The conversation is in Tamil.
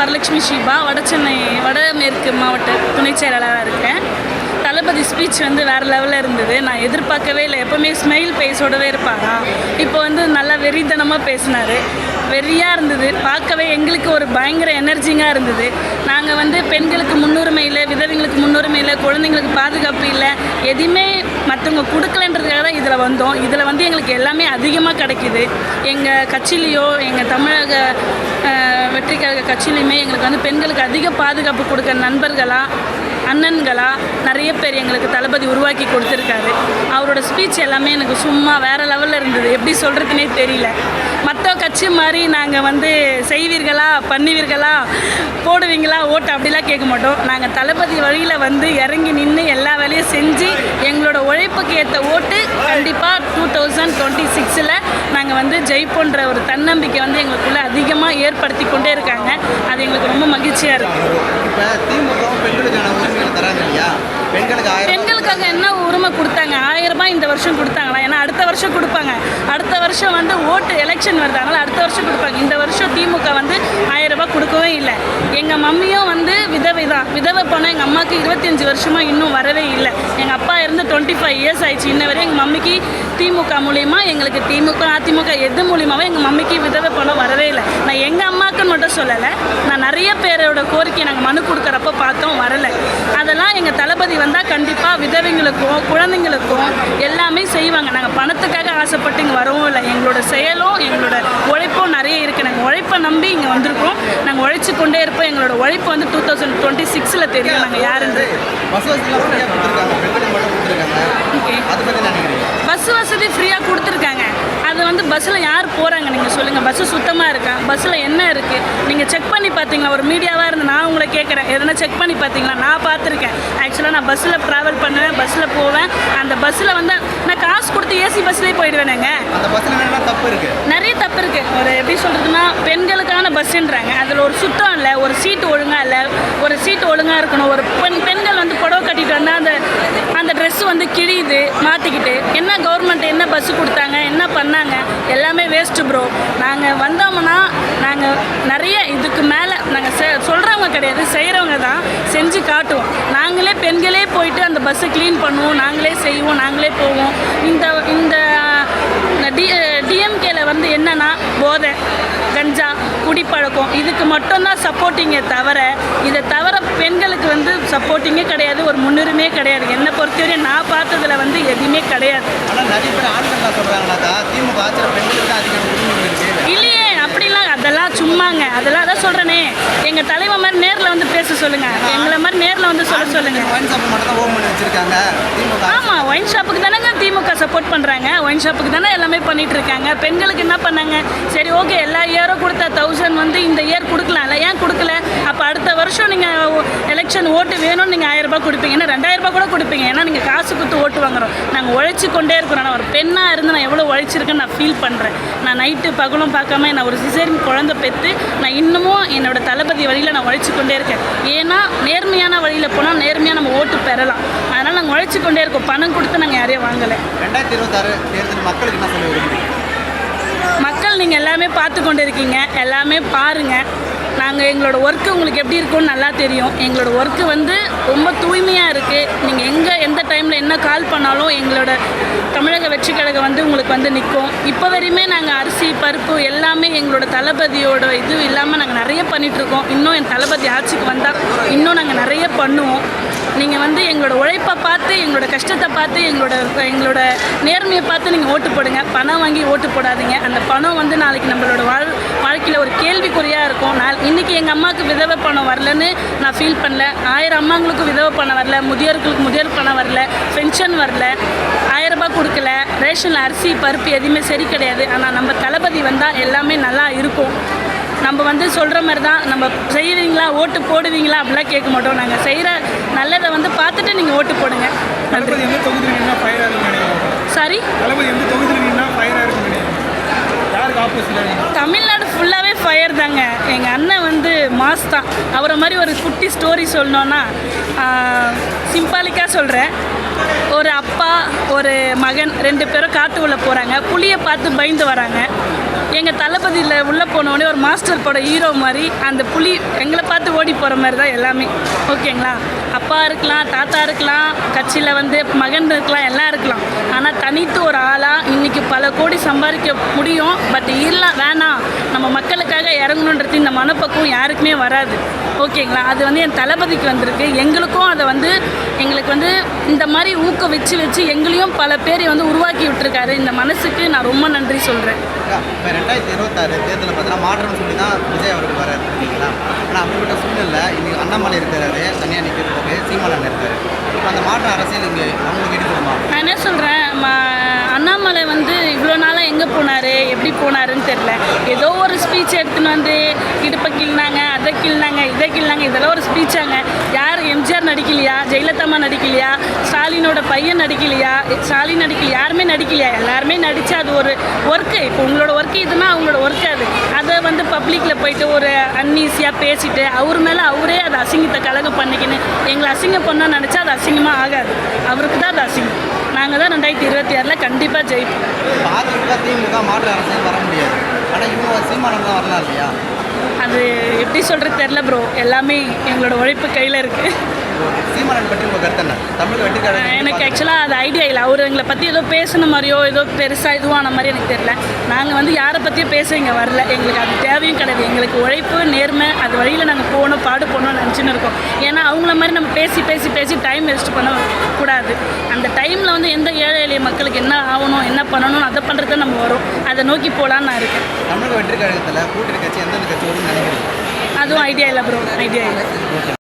வரலட்சுமி ஷீபா வடசென்னை வடமேற்கு மாவட்ட துணை செயலாளராக இருக்கேன். தளபதி ஸ்பீச் வந்து வேறு லெவலில் இருந்தது. நான் எதிர்பார்க்கவே இல்லை. எப்போவுமே ஸ்மைல் பேஸோடவே இருப்பாரா? இப்போ வந்து நல்லா வெறித்தனமாக பேசினார். வெறியாக இருந்தது. பார்க்கவே எங்களுக்கு ஒரு பயங்கர எனர்ஜிங்காக இருந்தது. நாங்கள் வந்து பெண்களுக்கு முன்னுரிமை இல்லை விதவைங்களுக்கு முன்னுரிமை இல்லை குழந்தைங்களுக்கு பாதுகாப்பு இல்லை எதையுமே மற்றவங்க கொடுக்கலன்றதுக்காக தான் இதில் வந்தோம். இதில் வந்து எங்களுக்கு எல்லாமே அதிகமாக கிடைக்கிது. எங்கள் கட்சியிலையோ எங்கள் தமிழக வெற்றிக்கழக கட்சியிலையுமே எங்களுக்கு வந்து பெண்களுக்கு அதிக பாதுகாப்பு கொடுக்க நண்பர்களாக அண்ணன்களாக நிறைய பேர் எங்களுக்கு தளபதி உருவாக்கி கொடுத்துருக்காரு. அவரோட ஸ்பீச் எல்லாமே எனக்கு சும்மா வேறு லெவலில் இருந்தது. எப்படி சொல்கிறதுனே தெரியல. மற்ற கட்சி மாதிரி நாங்கள் வந்து செய்வீர்களா பண்ணுவீர்களா போடுவீங்களா ஓட்டு அப்படிலாம் கேட்க மாட்டோம். நாங்கள் தளபதி வழியில் வந்து இறங்கி நின்று எல்லா வேலையும் செஞ்சு ஏற்ற ஓட்டு. கண்டிப்பாக டூ தௌசண்ட் டுவெண்ட்டி சிக்ஸில் நாங்கள் வந்து ஜெயிப்போன்ற ஒரு தன்னம்பிக்கை வந்து எங்களுக்குள்ளே அதிகமாக ஏற்படுத்தி கொண்டே இருக்காங்க. அது எங்களுக்கு ரொம்ப மகிழ்ச்சியாக இருக்குது இப்போ திமுகவும் பெண்களுக்கான உரிமைகள் தராங்க இல்லையா? பெண்களுக்கு ஆயிரம் பெண்களுக்காக என்ன உரிமை கொடுத்தாங்க? ஆயிரம் ரூபாய் இந்த வருஷம் கொடுத்தாங்களா? ஏன்னா அடுத்த வருஷம் கொடுப்பாங்க. அடுத்த வருஷம் வந்து ஓட்டு எலெக்ஷன் வருதாங்களா அடுத்த வருஷம் கொடுப்பாங்க. இந்த வருஷம் திமுக வந்து ஆயிரம் ரூபாய் கொடுக்கவே இல்லை. எங்கள் நான் விதவை போனால் எங்கள் அம்மாவுக்கு இருபத்தஞ்சி வருஷமாக இன்னும் வரவே இல்லை. எங்கள் அப்பா இருந்து டுவெண்ட்டி ஃபைவ் இயர்ஸ் ஆயிடுச்சு. இன்ன வரை எங்கள் மம்மிக்கு திமுக மூலியமாக எங்களுக்கு திமுக அதிமுக எது மூலியமாகவே எங்கள் மம்மிக்கு விதவை போனால் வரவே இல்லை. நான் எங்கள் அம்மா சொல்லலை. நான் நிறைய பேரோட கோரிக்கை நாங்கள் மனு கொடுக்குறப்ப பார்த்தோம் வரலை. அதெல்லாம் எங்கள் தளபதி வந்தால் கண்டிப்பாக விதவைங்களுக்கும் குழந்தைங்களுக்கும் எல்லாமே செய்வாங்க. நாங்கள் பணத்துக்காக ஆசைப்பட்டு இங்கே வரவும் இல்லை எங்களோட செயலும் எங்களோட உழைப்பும் நிறைய இருக்குது நாங்கள் உழைப்பை நம்பி இங்கே வந்திருக்கோம். நாங்கள் உழைச்சி கொண்டே இருப்போம். எங்களோட உழைப்பு வந்து டூ தௌசண்ட் டுவெண்ட்டி சிக்ஸில் தெரியும். நாங்கள் யாருன்றது. ஓகே பஸ் வசதி ஃப்ரீயாக கொடுத்துருக்காங்க. அது வந்து பஸ்ஸில் யார் போகிறாங்க நீங்கள் சொல்லுங்கள் பஸ்ஸு சுத்தமாக இருக்கா? பஸ்ஸில் என்ன இருக்குது நீங்கள் செக் பண்ணி பார்த்தீங்களா ஒரு மீடியாவாக இருந்து நான் உங்களை கேட்குறேன் எதனா செக் பண்ணி பார்த்தீங்களா நான் பார்த்துருக்கேன் ஆக்சுவலாக நான் பஸ்ஸில் ட்ராவல் பண்ணுவேன் பஸ்ஸில் போவேன். அந்த பஸ்ஸில் வந்து நான் காசு கொடுத்து ஏசி பஸ்லேயே போயிடுவேனேங்க. அந்த பஸ்ஸில் தப்பு இருக்குது நிறைய தப்பு இருக்குது ஒரு எப்படி சொல்கிறதுனா பெண்களுக்கான பஸ்ஸுன்றாங்க அதில் ஒரு சுத்தம் இல்லை ஒரு சீட்டு ஒழுங்காக இல்லை. ஒரு சீட்டு ஒழுங்காக இருக்கணும். ஒரு பெண் பெண்கள் வந்து புடவை கட்டிட்டு வந்தால் அந்த அந்த ட்ரெஸ் வந்து கிழியுது. காசு கொடுத்தாங்க என்ன பண்ணாங்க? எல்லாமே வேஸ்ட்டு ப்ரோ நாங்கள் வந்தோம்னா நாங்கள் நிறைய இதுக்கு மேலே நாங்கள் செ சொல்கிறவங்க கிடையாது செய்கிறவங்க தான் செஞ்சு காட்டுவோம். நாங்களே பெண்களே போயிட்டு அந்த பஸ்ஸை க்ளீன் பண்ணுவோம் நாங்களே செய்வோம் நாங்களே போவோம். இந்த இந்த டி டிஎம்கேல வந்து என்னென்னா போதை கஞ்சா குடிப்பழக்கம். இதுக்கு மட்டும்தான் சப்போர்ட்டிங்கே தவிர இதை தவிர பெண்களுக்கு வந்து சப்போர்ட்டிங்கே கிடையாது ஒரு முன்னுரிமையே கிடையாது. என்னை பொறுத்தவரையும் நான் பார்த்ததுல வந்து எதுவுமே கிடையாது. தான் இல்லையே அப்படிலாம் அதெல்லாம் சும்மாங்க. அதெல்லாம் அதான் சொல்கிறேனே எங்கள் தலைவர் மாதிரி நேரில் வந்து பேச சொல்லுங்கள் எங்களை மாதிரி நேரில் வந்து சொல்ல சொல்லுங்கள் ஒயின் ஷாப் மட்டும் தான் ஓம் பண்ணி வச்சிருக்காங்க திமுக ஆமாம் ஒயின் ஷாப்புக்கு தானேங்க திமுக சப்போர்ட் பண்ணுறாங்க ஒயின் ஷாப்புக்கு தானே எல்லாமே பண்ணிட்டு இருக்காங்க. பெண்களுக்கு என்ன பண்ணாங்க? சரி ஓகே எல்லா இயரும் கொடுத்த தௌசண்ட் வந்து இந்த இயர் கொடுக்கலாம்ல ஏன் கொடுக்கல? அப்போ அடுத்த வருஷம் நீங்கள் எலெக்ஷன் ஓட்டு வேணும்னு நீங்கள் ஆயிரம் ரூபாய் கொடுப்பீங்க. ஏன்னா ரெண்டாயிரம் ரூபாய் கூட கொடுப்பீங்க. ஏன்னா நீங்கள் காசு கொடுத்து ஓட்டு வாங்குறோம். நாங்கள் உழைச்சி கொண்டே இருக்கிறோம். நான் ஒரு பெண்ணாக இருந்து நான் எவ்வளோ உழைச்சிருக்கேன்னு நான் ஃபீல் பண்ணுறேன் நான் நைட்டு பகலும் பார்க்காம நான் ஒரு சிசேரின் குழந்தை பெற்று நான் இன்னமும் என்னோட தளபதி வழியில் நான் உழைச்சி கொண்டே இருக்கேன். ஏன்னா நேர்மையான வழியில் போனால் நேர்மையாக நம்ம ஓட்டு பெறலாம். அதனால் நாங்கள் உழைச்சி கொண்டே இருக்கோம். பணம் கொடுத்து நாங்கள் யாரையும் வாங்கலை. ரெண்டாயிரத்தி இருபத்தாறு தேர்தல் மக்களுக்கு என்ன சொல்ல விரும்புகிறீங்க மக்கள் நீங்கள் எல்லாமே பார்த்து கொண்டு இருக்கீங்க எல்லாமே பாருங்கள் நாங்கள் எங்களோட ஒர்க்கு உங்களுக்கு எப்படி இருக்கும்னு நல்லா தெரியும். எங்களோட ஒர்க்கு வந்து ரொம்ப தூய்மையாக இருக்குது நீங்கள் எங்கே எந்த டைமில் என்ன கால் பண்ணாலும் எங்களோட தமிழக வெற்றி கழகம் வந்து உங்களுக்கு வந்து நிற்கும் இப்போ வரையுமே நாங்கள் அரிசி பருப்பு எல்லாமே எங்களோட தளபதியோட இது இல்லாமல் நாங்கள் நிறைய பண்ணிகிட்ருக்கோம் இன்னும் என் தளபதி ஆட்சிக்கு வந்தால் இன்னும் நாங்கள் நிறைய பண்ணுவோம். நீங்கள் வந்து எங்களோட உழைப்பை பார்த்து எங்களோட கஷ்டத்தை பார்த்து எங்களோட எங்களோட நேர்மையை பார்த்து நீங்கள் ஓட்டு போடுங்க. பணம் வாங்கி ஓட்டு போடாதீங்க. அந்த பணம் வந்து நாளைக்கு நம்மளோட வாழ் வாழ்க்கையில் ஒரு கேள்விக்குறியாக இருக்கும். நான் இன்றைக்கி எங்கள் அம்மாவுக்கு விதவை பணம் வரலன்னு நான் ஃபீல் பண்ணல. ஆயிரம் அம்மாங்களுக்கும் விதவை பணம் வரல. முதியோர்களுக்கு முதியோர் பணம் வரல. பென்ஷன் வரல. ஆயிரம் ரூபாய் கொடுக்கல. ரேஷனில் அரிசி பருப்பு எதுவுமே சரி கிடையாது. ஆனால் நம்ம தளபதி வந்தால் எல்லாமே நல்லா இருக்கும். நம்ம வந்து சொல்கிற மாதிரி தான். நம்ம செய்வீங்களா? ஓட்டு போடுவீங்களா? அப்படிலாம் கேட்க மாட்டோம் நாங்கள் செய்கிற நல்லதை வந்து பார்த்துட்டு நீங்கள் ஓட்டு போடுங்க. சாரி தமிழ்நாடு ஃபுல்லாகவே ஃபயர் தாங்க. எங்கள் அண்ணன் வந்து மாஸ் தான். அவரை மாதிரி ஒரு குட்டி ஸ்டோரி சொல்லணுன்னா சிம்பாலிக்காக சொல்கிறேன் ஒரு அப்பா ஒரு மகன் ரெண்டு பேரும் காட்டுக்குள்ளே போகிறாங்க புளியை பார்த்து பயந்து வராங்க. எங்கள் தளபதியில் உள்ளே போனோடனே ஒரு மாஸ்டர் படம் ஹீரோ மாதிரி அந்த புலி எங்களை பார்த்து ஓடி போகிற மாதிரி தான் எல்லாமே. ஓகேங்களா? அப்பா இருக்கலாம் தாத்தா இருக்கலாம் கட்சியில் வந்து மகன் இருக்கலாம் எல்லாம் இருக்கலாம். ஆனால் தனித்து ஒரு ஆளாக இன்றைக்கி பல கோடி சம்பாதிக்க முடியும். பட் இல்லை வேணாம். நம்ம மக்களுக்கு மக்களுக்காக இறங்கணுன்றது இந்த மனப்பக்குவம் யாருக்குமே வராது. ஓகேங்களா? அது வந்து என் தளபதிக்கு வந்திருக்கு. எங்களுக்கும் அதை வந்து எங்களுக்கு வந்து இந்த மாதிரி ஊக்க வச்சு வச்சு எங்களையும் பல பேரை வந்து உருவாக்கி விட்டுருக்காரு. இந்த மனசுக்கு நான் ரொம்ப நன்றி சொல்கிறேன் இப்போ ரெண்டாயிரத்தி இருபத்தாறு தேர்தலில் பார்த்தீங்கன்னா மாற்றம் சொல்லி தான் விஜய் அவர்கள் வராரு. சரிங்களா ஆனால் அப்படிப்பட்ட இன்னைக்கு அண்ணாமலை இருக்கிறாரு தனியாக நிற்கிறதுக்கு சீமானன் இருக்காரு. இப்போ அந்த மாற்ற அரசியல் இங்கே அவங்களுக்கு எடுக்கணுமா நான் என்ன சொல்கிறேன் அண்ணாமலை வந்து இவ்வளோ நாளாக எங்கே போனார் எப்படி போனாருன்னு தெரில ஏதோ ஒரு ஸ்பீச் எடுத்துன்னு வந்து இடுப்பை கிள்னாங்க அதை கிள்னாங்க இதை கிள்னாங்க இதெல்லாம் ஒரு ஸ்பீச்சாங்க யார் எம்ஜிஆர் நடிக்கலையா ஜெயலலிதாமா நடிக்கலையா ஸ்டாலினோட பையன் நடிக்கலையா ஸ்டாலின் நடிக்கல யாருமே நடிக்கலையா? எல்லாருமே நடித்து அது ஒரு ஒர்க்கு இப்போ உங்களோட ஒர்க்கு இது அவங்களோட ஒர்க்கு அது அதை வந்து பப்ளிக்கில் போயிட்டு ஒரு அன்ஈஸியாக பேசிட்டு அவர் மேலே அவரே அதை அசிங்கத்தை கலகம் பண்ணிக்கின்னு எங்களை அசிங்கம் பண்ண நினச்சா அது அசிங்கமாக ஆகாது. அவருக்கு தான் அது அசிங்கம். நாங்கள் தான் ரெண்டாயிரத்தி இருபத்தி ஆறில் கண்டிப்பாக ஜெயிப்போம் திமுக மாற்று அரசியல் வர முடியாது. ஆனால் இவங்க சீமானன் தான் வரலாம் இல்லையா? அது எப்படி சொல்கிறது தெரில ப்ரோ எல்லாமே எங்களோட உழைப்பு கையில் இருக்குது சீமானன் பற்றி உங்கள் கருத்து என்ன? தமிழக வெற்றிக்காரர் எனக்கு ஆக்சுவலாக அது ஐடியா இல்லை. அவர் எங்களை பற்றி ஏதோ பேசின மாதிரியோ ஏதோ பெருசாக இதுவான மாதிரி எனக்கு தெரியல. நாங்கள் வந்து யாரை பற்றியும் பேச இங்கே வரல. எங்களுக்கு அது தேவையும் கிடையாது. எங்களுக்கு உழைப்பு நேர்மை அது வழியில் நாங்கள் போகணும் பாடு போகணும்னு நினச்சின்னு இருக்கோம். ஏன்னா அவங்கள மாதிரி நம்ம பேசி பேசி பேசி டைம் வேஸ்ட் பண்ண கூடாது. அந்த டைமில் வந்து எந்த ஏழை எளிய மக்களுக்கு என்ன ஆகணும் என்ன பண்ணணும் அதை பண்ணுறது நம்ம வரும். அதை நோக்கி போகலான்னு நான் இருக்கேன். தமிழக வெற்றி கழகத்தில் கூட்டணி கட்சி எந்தெந்த கட்சி வரும்னு அதுவும் ஐடியா இல்லை ப்ரோ ஐடியா இல்லை.